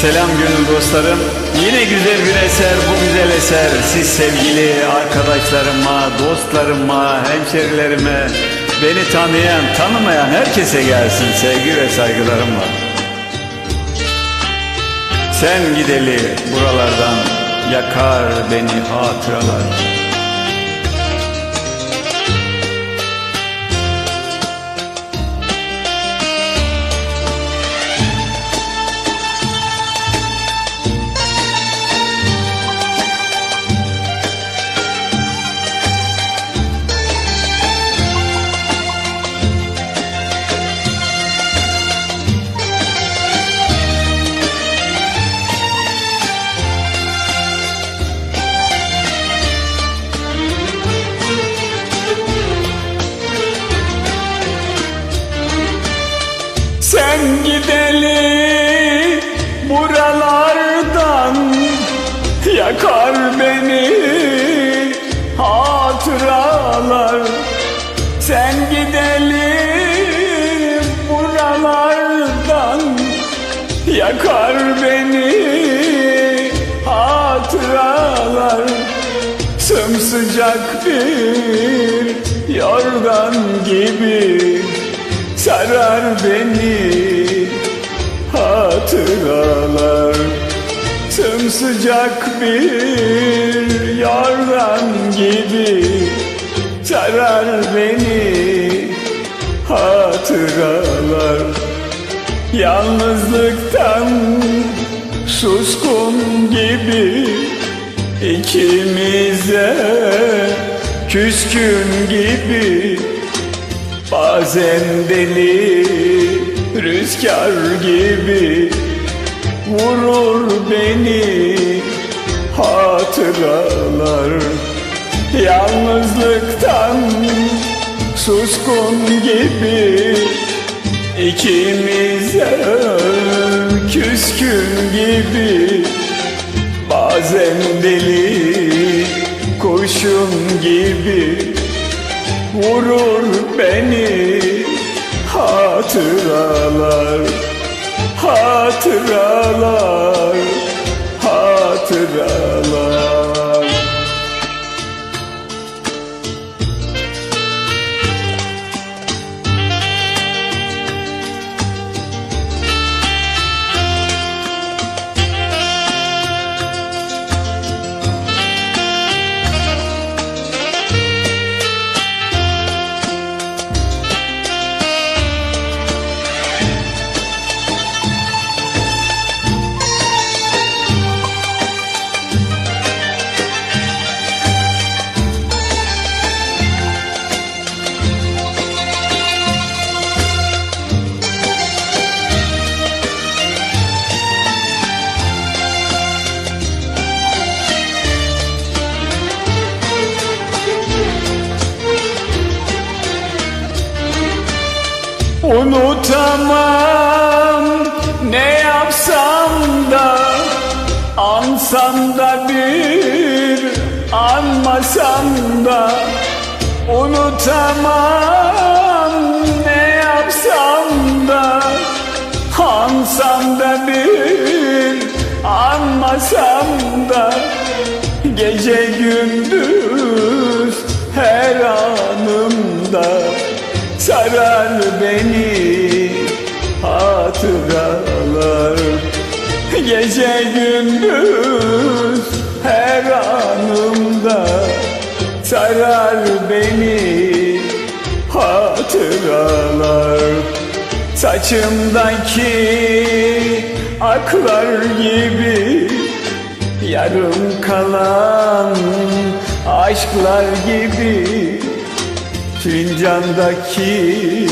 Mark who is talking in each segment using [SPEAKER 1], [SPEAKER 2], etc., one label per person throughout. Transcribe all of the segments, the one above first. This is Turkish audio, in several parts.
[SPEAKER 1] Selam gönül dostlarım. Yine güzel bir eser, bu güzel eser. Siz sevgili arkadaşlarıma, dostlarıma, hemşerilerime, beni tanıyan, tanımayan herkese gelsin sevgi ve saygılarımla. Sen gideli buralardan yakar beni hatıralar. Sen gideli buralardan yakar beni hatıralar. Sen gideli buralardan yakar beni hatıralar. Sımsıcak bir yorgan gibi sarar beni hatıralar. Sımsıcak bir yorgan gibi sarar beni hatıralar. Yalnızlıktan suskun gibi ikimize küskün gibi Bazen deli rüzgar gibi vurur beni. Hatıralar Yalnızlıktan suskun gibi ikimize küskün gibi. Bazen deli kurşun gibi vurur beni hatıralar hatıralar hatıralar Unutamam. Ne yapsam da Ansam da bir anmasam da. Unutamam. Ne yapsam da Ansam da bir anmasam da. Gece gündüz sarar beni hatıralar. Gece gündüz her anımda sarar beni hatıralar. Saçımdaki aklar gibi Yarım kalan aşklar gibi Fincandaki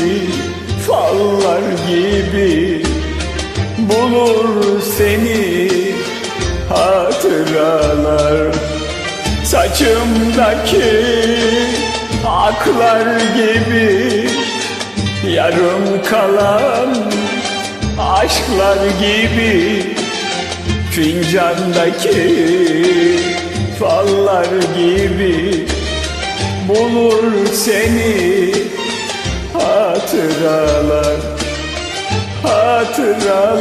[SPEAKER 1] fallar gibi Bulur seni hatıralar. Saçımdaki aklar gibi Yarım kalan aşklar gibi Fincandaki fallar gibi Bulur seni hatıralar Hatıralar